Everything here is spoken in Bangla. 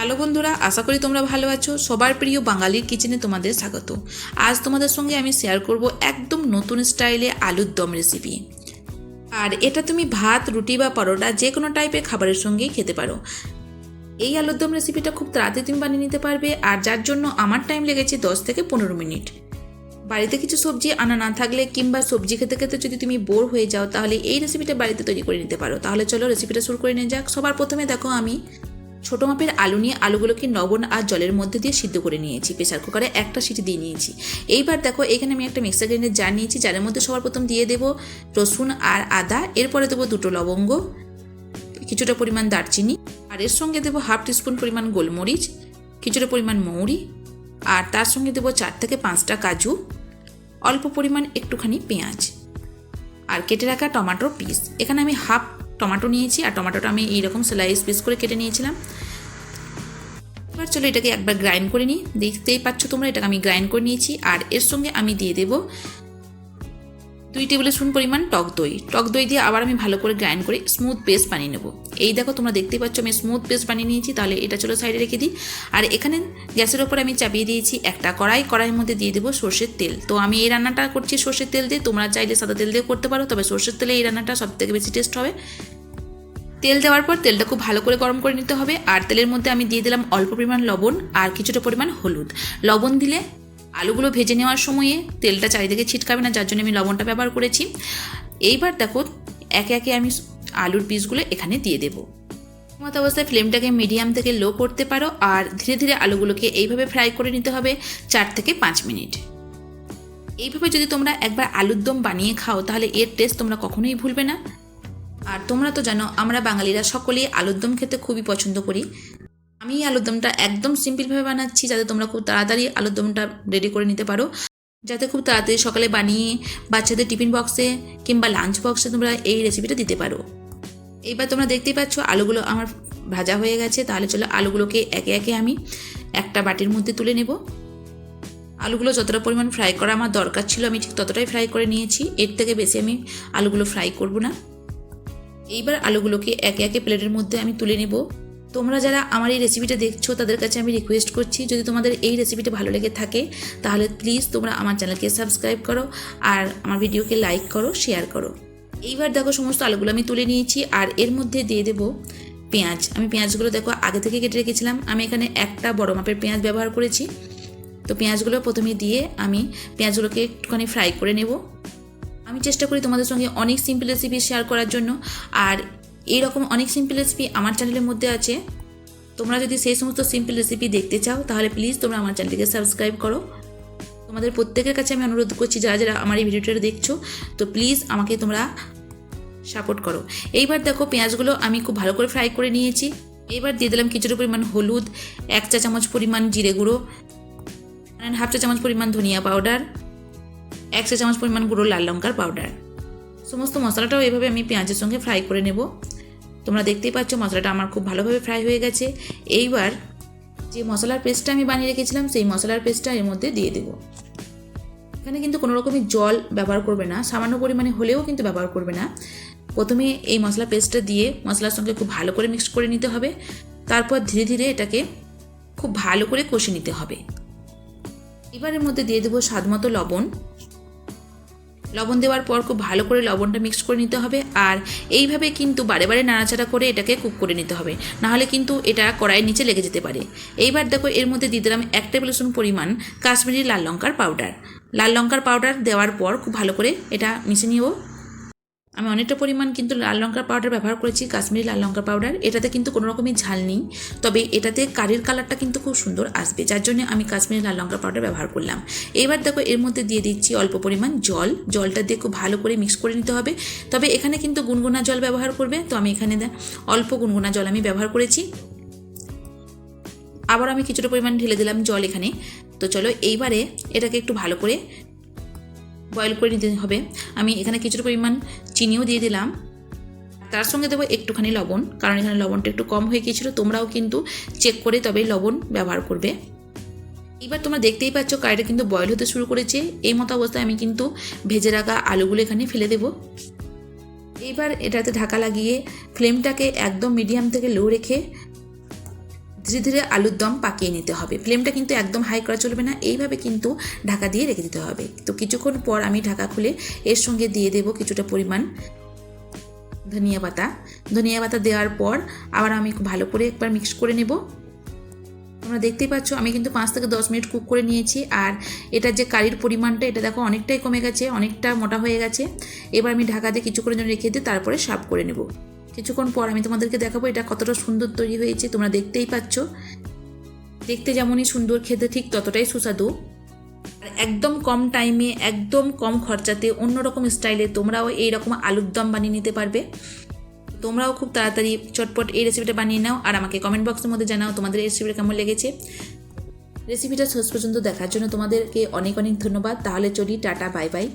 হ্যালো বন্ধুরা, আশা করি তোমরা ভালো আছো। সবার প্রিয় বাঙালির কিচেনে তোমাদের স্বাগত। আজ তোমাদের সঙ্গে আমি শেয়ার করব একদম নতুন স্টাইলে আলুর দম রেসিপি আর এটা তুমি ভাত, রুটি বা পরোটা যে কোনো টাইপের খাবারের সঙ্গেই খেতে পারো। এই আলুর দম রেসিপিটা খুব তাড়াতাড়ি তুমি বানিয়ে নিতে পারবে, আর যার জন্য আমার টাইম লেগেছে দশ থেকে পনেরো মিনিট। বাড়িতে কিছু সবজি আনা না থাকলে কিংবা সবজি খেতে খেতে যদি তুমি বোর হয়ে যাও, তাহলে এই রেসিপিটা বাড়িতে তৈরি করে নিতে পারো। তাহলে চলো রেসিপিটা শুরু করে নিয়ে যাক। সবার প্রথমে দেখো আমি ছোটো মাপের আলু নিয়ে আলুগুলোকে লবণ আর জলের মধ্যে দিয়ে সিদ্ধ করে নিয়েছি। প্রেসার কুকারে একটা সিটি দিয়ে নিয়েছি। এইবার দেখো, এখানে আমি একটা মিক্সার গ্রাইন্ডার জার নিয়েছি যার মধ্যে সবার প্রথম দিয়ে দেবো রসুন আর আদা, এরপরে দেবো দুটো লবঙ্গ, কিছুটা পরিমাণ দারচিনি, আর এর সঙ্গে দেবো হাফ টিস্পুন পরিমাণ গোলমরিচ, কিছুটা পরিমাণ মৌরি, আর তার সঙ্গে দেবো চার থেকে পাঁচটা কাজু, অল্প পরিমাণ একটুখানি পেঁয়াজ, আর কেটে রাখা টমেটোর পিস। এখানে আমি হাফ টমেটো নিয়েছি আর টমাটোটা আমি এইরকম স্লাইস পিস করে কেটে নিয়েছিলাম। এবার চলো এটাকে একবার গ্রাইন্ড করে নিই। দেখতেই পাচ্ছ তোমরা, এটাকে আমি গ্রাইন্ড করে নিয়েছি আর এর সঙ্গে আমি দিয়ে দেবো দুই টেবিল স্পুন পরিমাণ টক দই। টক দই দিয়ে আবার আমি ভালো করে গ্রাইন্ড করে স্মুথ পেস্ট বানিয়ে নেব। এই দেখো তোমরা দেখতেই পাচ্ছ আমি স্মুথ পেস্ট বানিয়ে নিয়েছি, তাহলে এটা চলো সাইডে রেখে দিই। আর এখানে গ্যাসের ওপর আমি চাপিয়ে দিয়েছি একটা কড়াই। কড়াইয়ের মধ্যে দিয়ে দেবো সর্ষের তেল। তো আমি এই রান্নাটা করছি সর্ষের তেল দিয়ে। তোমরা চাইলে সাদা তেল দিয়ে করতে পারো, তবে সর্ষের তেলে এই রান্নাটা সব থেকে বেশি টেস্ট হবে। তেল দেওয়ার পর তেলটা খুব ভালো করে গরম করে নিতে হবে। আর তেলের মধ্যে আমি দিয়ে দিলাম অল্প পরিমাণ লবণ আর কিছুটা পরিমাণ হলুদ। লবণ দিলে আলুগুলো ভেজে নেওয়ার সময়ে তেলটা চারিদিকে ছিটকাবে না, যার জন্য আমি লবণটা ব্যবহার করেছি। এইবার দেখো, একে একে আমি আলুর পিসগুলো এখানে দিয়ে দেবো। মতো অবস্থায় ফ্লেমটাকে মিডিয়াম থেকে লো করতে পারো, আর ধীরে ধীরে আলুগুলোকে এইভাবে ফ্রাই করে নিতে হবে চার থেকে পাঁচ মিনিট। এইভাবে যদি তোমরা একবার আলুর দম বানিয়ে খাও, তাহলে এর টেস্ট তোমরা কখনোই ভুলবে না। আর তোমরা তো জানো, আমরা বাঙালিরা সকলেই আলুর দম খেতে খুবই পছন্দ করি। আমি এই আলুর দমটা একদম সিম্পলভাবে বানাচ্ছি যাতে তোমরা খুব তাড়াতাড়ি আলুর দমটা রেডি করে নিতে পারো। যাতে খুব তাড়াতাড়ি সকালে বানিয়ে বাচ্চাদের টিফিন বক্সে কিংবা লাঞ্চ বক্সে তোমরা এই রেসিপিটা দিতে পারো। এইবার তোমরা দেখতেই পাচ্ছ আলুগুলো আমার ভাজা হয়ে গেছে। তাহলে চলো আলুগুলোকে একে একে আমি একটা বাটির মধ্যে তুলে নেব। আলুগুলো যতটা পরিমাণ ফ্রাই করা আমার দরকার ছিল আমি ঠিক ততটাই ফ্রাই করে নিয়েছি। এর থেকে বেশি আমি আলুগুলো ফ্রাই করব না। এইবার আলুগুলোকে একে একে প্লেটের মধ্যে আমি তুলে নেব। তোমরা যারা আমার এই রেসিপিটা দেখছ, তাদের কাছে আমি রিকোয়েস্ট করছি, যদি তোমাদের এই রেসিপিটা ভালো লেগে থাকে, তাহলে প্লিজ তোমরা আমার চ্যানেলকে সাবস্ক্রাইব করো আর আমার ভিডিওকে লাইক করো শেয়ার করো। এইবার দেখো সমস্ত আলুগুলো আমি তুলে নিয়েছি, আর এর মধ্যে দিয়ে দেবো পেঁয়াজ। আমি পেঁয়াজগুলো দেখো আগে থেকে কেটে রেখেছিলাম, আমি এখানে একটা বড় মাপের পেঁয়াজ ব্যবহার করেছি। তো পেঁয়াজগুলো প্রথমে দিয়ে আমি পেঁয়াজগুলোকে একটুখানি ফ্রাই করে নেব। আমি চেষ্টা করি তোমাদের সঙ্গে অনেক সিম্পল রেসিপি শেয়ার করার জন্য, আর এই রকম অনেক সিম্পল রেসিপি আমার চ্যানেলের মধ্যে আছে। তোমরা যদি সেই সমস্ত সিম্পল রেসিপি দেখতে চাও, তাহলে প্লিজ তোমরা আমার চ্যানেলটিকে সাবস্ক্রাইব করো। তোমাদের প্রত্যেকের কাছে আমি অনুরোধ করছি, যারা যারা আমার এই ভিডিওটা দেখছ, তো প্লিজ আমাকে তোমরা সাপোর্ট করো। এইবার দেখো পেঁয়াজগুলো আমি খুব ভালো করে ফ্রাই করে নিয়েছি। এইবার দিয়ে দিলাম কিছুটা পরিমাণ হলুদ, এক চা চামচ পরিমাণ জিরে গুঁড়ো হাফ চা চামচ পরিমাণ ধনিয়া পাউডার এক চা চামচ পরিমাণ গুঁড়ো লাল লঙ্কার পাউডার সমস্ত মশলাটাও এভাবে আমি পেঁয়াজের সঙ্গে ফ্রাই করে নেব। তোমরা দেখতেই পাচ্ছ মশলাটা আমার খুব ভালোভাবে ফ্রাই হয়ে গেছে। এইবার যে মশলার পেস্টটা আমি বানিয়ে রেখেছিলাম, সেই মশলার পেস্টটা এর মধ্যে দিয়ে দেবো। এখানে কিন্তু কোনো রকমের জল ব্যবহার করবে না, সামান্য পরিমাণে হলেও কিন্তু ব্যবহার করবে না। প্রথমে এই মশলা পেস্টটা দিয়ে মশলার সঙ্গে খুব ভালো করে মিক্স করে নিতে হবে। তারপর ধীরে ধীরে এটাকে খুব ভালো করে কষে নিতে হবে। এবারের মধ্যে দিয়ে দেবো স্বাদ মতো লবণ। লবণ দেওয়ার পর খুব ভালো করে লবণটা মিক্স করে নিতে হবে। আর এইভাবে কিন্তু বারে বারে নাড়াচাড়া করে এটাকে কুক করে নিতে হবে। নাহলে কিন্তু এটা কড়াইয়ের নিচে লেগে যেতে পারে। এইবার দেখো এর মধ্যে দিয়ে দিলাম এক টেবিল স্পুন পরিমাণ কাশ্মীরি লাল লঙ্কার পাউডার লাল লঙ্কার পাউডার দেওয়ার পর খুব ভালো করে এটা মিশে নিব। আমি অনেকটা পরিমাণ কিন্তু লাল লঙ্কার পাউডার ব্যবহার করেছি, কাশ্মীরি লাল লঙ্কার পাউডার এটাতে কিন্তু কোনো রকমই ঝাল নেই। তবে এটাতে কারির কালারটা কিন্তু খুব সুন্দর আসবে, যার জন্য আমি কাশ্মীরি লাল লঙ্কার পাউডার ব্যবহার করলাম। এবার দেখো, এর মধ্যে দিয়ে দিচ্ছি অল্প পরিমাণ জল। জলটা দিয়ে খুব ভালো করে মিক্স করে নিতে হবে। তবে এখানে কিন্তু গুনগুনা জল ব্যবহার করবে। তো আমি এখানে অল্প গুনগুনা জল আমি ব্যবহার করেছি। আবার আমি কিছুটা পরিমাণ ঢেলে দিলাম জল এখানে। তো চলো, এইবারে এটাকে একটু ভালো করে বয়েল করে নিতে হবে। আমি এখানে কিছুটা পরিমাণ চিনিও দিয়ে দিলাম। তার সঙ্গে দেবো একটুখানি লবণ, কারণ এখানে লবণটা একটু কম হয়ে গিয়েছিল, তোমরাও কিন্তু চেক করে তবেই লবণ ব্যবহার করবে। এবার তোমরা দেখতেই পাচ্ছ কারিটা কিন্তু বয়েল হতে শুরু করেছে। এই মতো অবস্থায় আমি কিন্তু ভেজে রাখা আলুগুলো এখানে ফেলে দেব। এবার এটাতে ঢাকা লাগিয়ে ফ্লেমটাকে একদম মিডিয়াম থেকে লো রেখে ধীরে ধীরে আলুর দম পাকিয়ে নিতে হবে। ফ্লেমটা কিন্তু একদম হাই করা চলবে না। এইভাবে কিন্তু ঢাকা দিয়ে রেখে দিতে হবে। তো কিছুক্ষণ পর আমি ঢাকা খুলে এর সঙ্গে দিয়ে দেবো কিছুটা পরিমাণ ধনিয়া পাতা। ধনিয়া পাতা দেওয়ার পর আবার আমি ভালো করে একবার মিক্স করে নেব। তোমরা দেখতেই পাচ্ছ, আমি কিন্তু পাঁচ থেকে দশ মিনিট কুক করে নিয়েছি। আর এটার যে কারির পরিমাণটা, এটা দেখো অনেকটাই কমে গেছে, অনেকটা মোটা হয়ে গেছে। এবার আমি ঢাকা দিয়ে কিছুক্ষণের জন্য রেখে দিয়ে তারপরে সার্ভ করে নেব। কিছুক্ষণ পর আমি তোমাদেরকে দেখাবো এটা কতটা সুন্দর তৈরি হয়েছে, তোমরা দেখতেই পাচ্ছ। দেখতে যেমনই সুন্দর, খেতে ঠিক ততটাই সুস্বাদু। আর একদম কম টাইমে একদম কম খরচাতে, অন্যরকম স্টাইলে তোমরাও এই রকম আলুর দম বানিয়ে নিতে পারবে। তোমরাও খুব তাড়াতাড়ি চটপট এই রেসিপিটা বানিয়ে নাও, আর আমাকে কমেন্ট বক্সের মধ্যে জানাও তোমাদের এই রেসিপিটা কেমন লেগেছে। রেসিপিটা শেষ পর্যন্ত দেখার জন্য তোমাদেরকে অনেক অনেক ধন্যবাদ। তাহলে চলি, টাটা বাই বাই